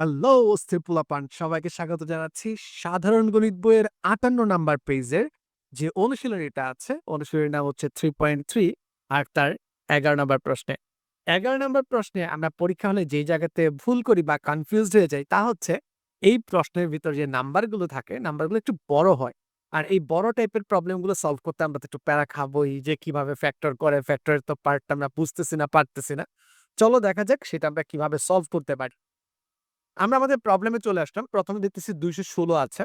Hello সবাইকে স্বাগত জানাচ্ছি সাধারণ গণিত বইয়ের আটান্ন নাম্বার পেজের যে অনুশীলনীটা আছে, অনুশীলনীর নাম হচ্ছে থ্রি পয়েন্ট থ্রি আর তার এগারো নাম্বার প্রশ্নে। এগারো নাম্বার প্রশ্নে আমরা পরীক্ষা হলে যে জায়গাতে ভুল করি বা কনফিউজড হয়ে যাই, তা হচ্ছে এই প্রশ্নের ভিতর যে নাম্বারগুলো থাকে, নাম্বারগুলো একটু বড় হয়। আর এই বড় টাইপের প্রবলেমগুলো সলভ করতে আমরা তো একটু প্যারা খাবোই যে কীভাবে ফ্যাক্টর করে ফ্যাক্টরের তো পার্টটা আমরা বুঝতেছি না, পারতেছি না। চলো দেখা যাক সেটা আমরা কীভাবে সলভ করতে পারি। আমরা আমাদের প্রবলেমে চলে আসলাম। প্রথমে দেখতেছি দুইশো ষোলো আছে।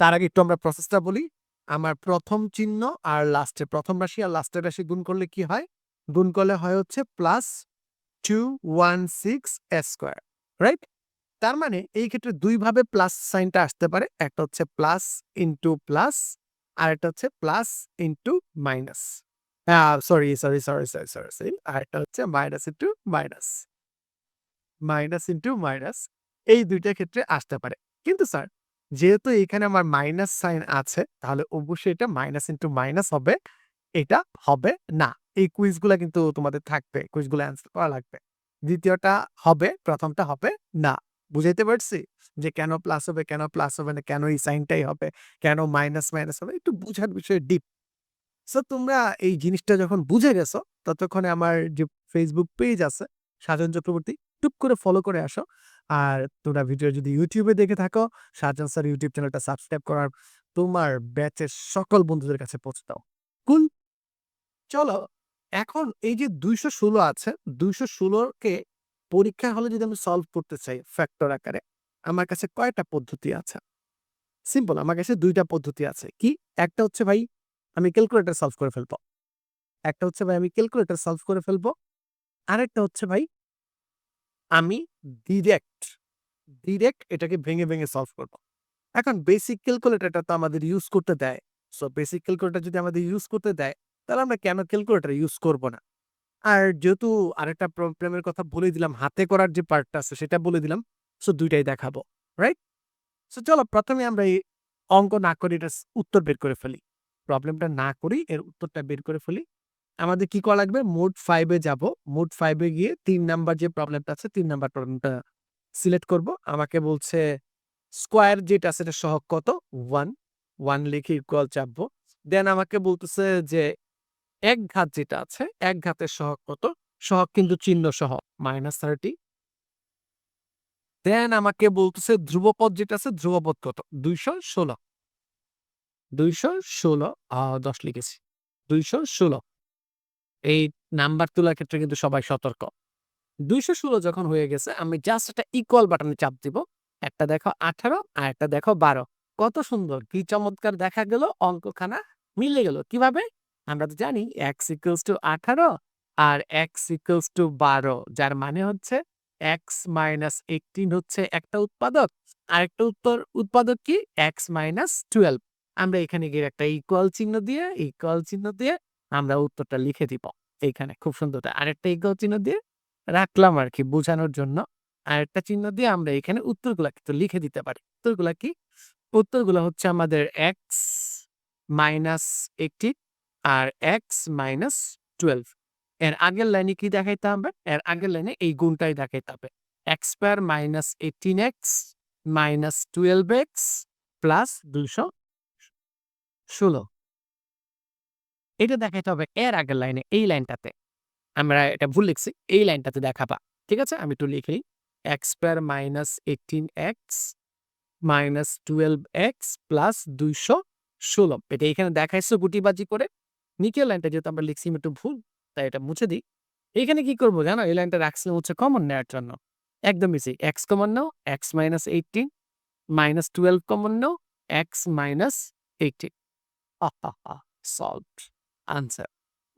তার আগে একটু আমরা প্রসেসটা বলি। আমার প্রথম চিহ্ন আর লাস্টে প্রথম রাশি আর লাস্টের রাশি গুণ করলে কি হয়? গুণ করলে হয় হচ্ছে plus two one six square right তার মানে এই ক্ষেত্রে দুইভাবে প্লাস সাইনটা আসতে পারে। একটা হচ্ছে প্লাস ইন্টু প্লাস আর একটা হচ্ছে plus into minus sorry sorry sorry sorry sorry আর একটা হচ্ছে minus into minus minus into minus এই দুইটা ক্ষেত্রে আসতে পারে। কিন্তু স্যার, যেহেতু এখানে আমার মাইনাস সাইন আছে, তাহলে অবশ্যই এটা মাইনাস ইন্টু মাইনাস হবে, এটা হবে না। এই কুইজগুলা কিন্তু তোমাদের থাকবে, কুইজগুলো অ্যান্সার করা লাগবে। দ্বিতীয়টা হবে, প্রথমটা হবে না। বুঝাইতে পারছি? যে কেন প্লাস হবে, কেন প্লাস হবে না, কেন এই সাইনটাই হবে, কেন মাইনাস মাইনাস হবে, একটু বুঝার বিষয়ে ডিপ সো তোমরা এই জিনিসটা যখন বুঝে গেছো, ততক্ষণে আমার যে ফেসবুক পেজ আছে, সাজন চক্রবর্তী টুক করে ফলো করে আসো। আর তোমরা ভিডিও যদি ইউটিউবে দেখে থাকো সাজন স্যার ইউটিউব চ্যানেলটা সাবস্ক্রাইব করার তোমার ব্যাচের সকল বন্ধুদের কাছে পৌঁছে দাও। কুল চলো এখন এই যে দুইশো ষোলো আছে দুইশো ষোলোকে পরীক্ষা হলে যদি আমি সলভ করতে চাই ফ্যাক্টর আকারে আমার কাছে কয়টা পদ্ধতি আছে? সিম্পল আমার কাছে দুইটা পদ্ধতি আছে। কি? একটা হচ্ছে ভাই আমি ক্যালকুলেটর সলভ করে ফেলব। একটা হচ্ছে ভাই আমি ক্যালকুলেটর সলভ করে ফেলব। আরেকটা হচ্ছে ভাই আমি ডিরেক্ট ডিরেক্ট এটাকে ভেঙে ভেঙে সলভ করব। এখন বেসিক ক্যালকুলেটরটা তো আমাদের ইউজ করতে দেয়। সো বেসিক ক্যালকুলেটর যদি আমাদের ইউজ করতে দেয়, তাহলে আমরা কেন ক্যালকুলেটর ইউজ করব না? আর যেহেতু আরেকটা প্রবলেমের কথা বলে দিলাম, হাতে করার যে পার্টটা আছে সেটা বলে দিলাম সো দুইটাই দেখাবো রাইট সো চলো প্রথমে আমরা এই অঙ্ক না করে এটা উত্তর বের করে ফেলি। প্রবলেমটা না করি এর উত্তরটা বের করে ফেলি। আমাদের কি করা লাগবে? মোড ফাইভে যাব। মোড ফাইভে গিয়ে তিন নাম্বার যে প্রবলেমটা আছে, তিন নাম্বার প্রবলেমটা সিলেক্ট করব। আমাকে বলছে স্কোয়ার যেটা এটা সহগ কত? ওয়ান ওয়ান লিখে ইকুয়াল চাপবো। দেন আমাকে বলতেছে যে, এক ঘাত যেটা আছে, এক ঘাতের সহগ কত? সহগ কিন্তু চিহ্ন সহ মাইনাস থার্টি দেন আমাকে বলতেছে, ধ্রুবপদ যেটা আছে, ধ্রুবপদ কত? দুইশো ষোলো। দুইশো ষোলো দশ লিখেছি। দুইশো ষোলো। এই নাম্বার তোলার ক্ষেত্রে কিন্তু সবাই সতর্ক। দুইশো ষোলো যখন হয়ে গেছে, আমি জাস্ট একটা ইকুয়াল বাটনে চাপ দিব। একটা দেখো আঠারো আর একটা দেখো বারো। কত সুন্দর, কি চমৎকার দেখা গেল, অঙ্কখানা মিলে গেল। কীভাবে? আমরা তো জানি এক্স ইকুয়ালস টু আঠারো আর এক্স ইকুয়ালস টু বারো, যার মানে হচ্ছে এক্স মাইনাস এইটিন হচ্ছে একটা উৎপাদক। আর একটা উত্তর, উৎপাদক কি? এক্স মাইনাস টুয়েলভ আমরা এখানে গিয়ে একটা ইকুয়াল চিহ্ন দিয়ে ইকুয়াল চিহ্ন দিয়ে আমরা উত্তরটা লিখে দিব এইখানে, খুব সুন্দর। আরেকটা ইকুয়াল চিহ্ন দিয়ে রাখলাম আর কি বোঝানোর জন্য। আরেকটা চিহ্ন দিয়ে আমরা এখানে উত্তরগুলা কিন্তু লিখে দিতে পারি। উত্তরগুলা কি? উত্তরগুলো হচ্ছে আমাদের এক্স মাইনাস একটি আর এক্স মাইনাস টুয়েলভ এর আগের লাইনে কি দেখাইতে হবে? এর আগের লাইনে এই গুণটাই দেখাইতে হবে। X square minus eighteen x minus twelve x plus দুইশো ষোলো। এটা দেখাইতে হবে এর আগের লাইনে এই লাইনটাতে। আমরা এটা ভুল লিখছি, এই লাইনটাতে দেখাবা। ঠিক আছে? আমি একটু লিখি। X square minus eighteen x minus twelve x plus দুইশো ষোলো। এটা এখানে দেখাইছো গুটিবাজি করে। নিকেল লাইনটা যেহেতু আমরা লিখছি একটু ভুল, তাই এটা মুছে দিই। এখানে কি করব জানো? এই লাইনটা রাখছিলাম হচ্ছে কমন নেওয়ার জন্য। একদম ইজি এক্স কমন নাও x minus eighteen minus twelve common নাও x minus eighteen solve answer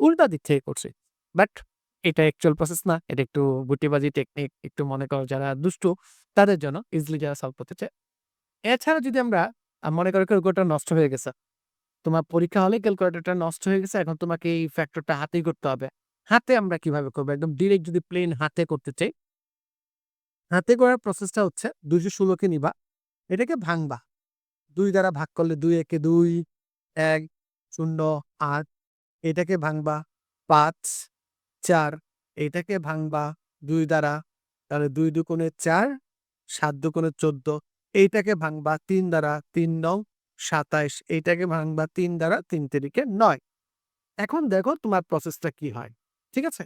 উল্টা দিক থেকে করছি। বাট এটা অ্যাকচুয়াল প্রসেস না, এটা একটু গুটিবাজি টেকনিক একটু মনে করো যারা দুষ্টু, তাদের জন্য ইজিলি যারা সলভ করতে চায়। এছাড়া যদি আমরা মনে করো ক্যালকুলেটার নষ্ট হয়ে গেছে, তোমার পরীক্ষা হলে ক্যালকুলেটরটা নষ্ট হয়ে গেছে, এখন তোমাকে এই ফ্যাক্টরটা হাতেই করতে হবে। হাতে আমরা কীভাবে করব? একদম ডিরেক্ট যদি প্লেন হাতে করতে চাই, হাতে করার প্রসেসটা হচ্ছে দুইশো ষোলোকে নিবা, এটাকে ভাঙবা। দুই দ্বারা ভাগ করলে দুই, একে দুই, এক, শূন্য, আট এটাকে ভাঙবা। পাঁচ, চার, এটাকে ভাঙবা দুই দ্বারা। তাহলে দুই দুকোণে চার, সাত দুগুণে চোদ্দ। এইটাকে ভাঙবা তিন দ্বারা তিন নং সাতাইশ। এইটাকে ভাঙবা তিন দ্বারা তিন তিরিকে নয়। এখন দেখো তোমার প্রসেসটা কি হয়, ঠিক আছে?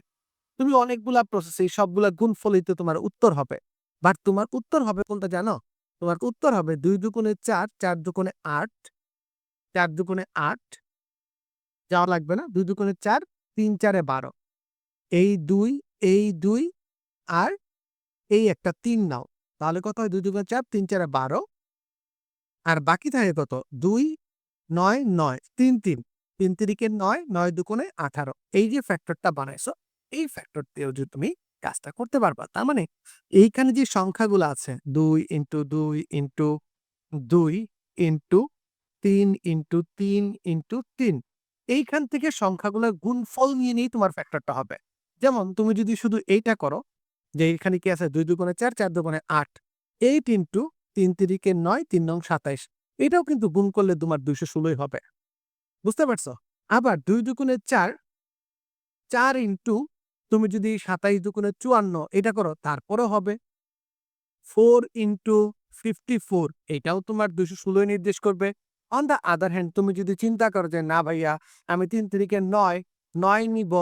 তুমি অনেকগুলা প্রসেস এই সবগুলা গুণফলিতে তোমার উত্তর হবে। বাট তোমার উত্তর হবে কোনটা জানো? তোমার উত্তর হবে দুই দুগুণে চার চার দুগুণে আট, চার দুগুণে আট যাওয়া লাগবে না। দুই দুগুণে চার, তিন চারে বারো। এই দুই এই দুই আর এই একটা তিন নাও। তাহলে কত হয়? দুই দুগুণে চার, তিন চারে বারো। আর বাকি থাকে কত? দুই, নয় নয়, তিন তিন। তিন তিরিকে নয় নয় দুগুণে আঠারো। এই যে ফ্যাক্টরটা বানাইছো, এই ফ্যাক্টর দিয়েও যদি তুমি কাজটা করতে পারবা। তার মানে এইখানে যে সংখ্যাগুলো আছে, দুই ইন্টু দুই ইন্টু দুই ইন্টু তিন ইন্টু তিন ইন্টু তিন এইখান থেকে সংখ্যাগুলোর গুণফল নিয়ে নিয়েই তোমার ফ্যাক্টরটা হবে। যেমন তুমি যদি শুধু এইটা করো, যে এখানে কি আছে? দুই দুগুণে চার চার দুগুণে আট। এইট ইন্টু তিন তিরিকে নয়, তিন নং সাতাইশ। এটাও কিন্তু গুণ করলে তোমার দুইশো ষোলোই হবে। বুঝতে পারছ? আবার দুই দুগুণে চার চার ইন্টু তুমি যদি সাতাইশ দুগুণে চুয়ান্ন এটা করো, তারপরও হবে। ফোর ইন্টু ফিফটি ফোর, এটাও তোমার দুশো ষোলোই নির্দেশ করবে। অন দ্য আদার হ্যান্ড তুমি যদি চিন্তা করো যে, না ভাইয়া, আমি তিন তারিখে নয় নয় নিব,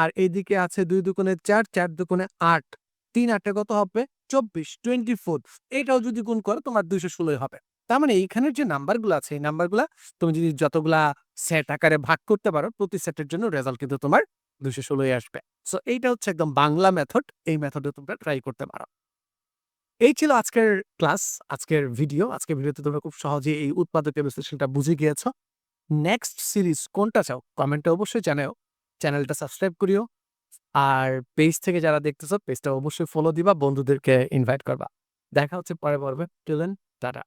আর এইদিকে আছে দুই দুগুণে চার চার দুগুণে আট, তিন আটে কত হবে? চব্বিশ টোয়েন্টি ফোর এটাও যদি গুণ করো, তোমার দুইশো ষোলোই হবে। তার মানে এইখানের যে নাম্বারগুলো আছে, এই নাম্বারগুলা তুমি যদি যতগুলা সেট আকারে ভাগ করতে পারো, প্রতি সেটের জন্য রেজাল্ট কিন্তু তোমার দুশো ষোলোই আসবে। সো এইটা হচ্ছে একদম বাংলা মেথড এই মেথডে তোমরা ট্রাই করতে পারো। এই ছিল আজকের ক্লাস, আজকের ভিডিও। আজকের ভিডিওতে তোমরা খুব সহজে এই উৎপাদকের বিশ্লেষণটা বুঝে গিয়েছ। নেক্সট সিরিজ কোনটা চাও কমেন্টে অবশ্যই জানাও। চ্যানেলটা সাবস্ক্রাইব করিও। আর পেজ থেকে যারা দেখতেছ, পেজটা অবশ্যই ফলো দিবা, বন্ধুদেরকে ইনভাইট করবা। দেখা হচ্ছে পরে পর্বে। Till then ta-ta.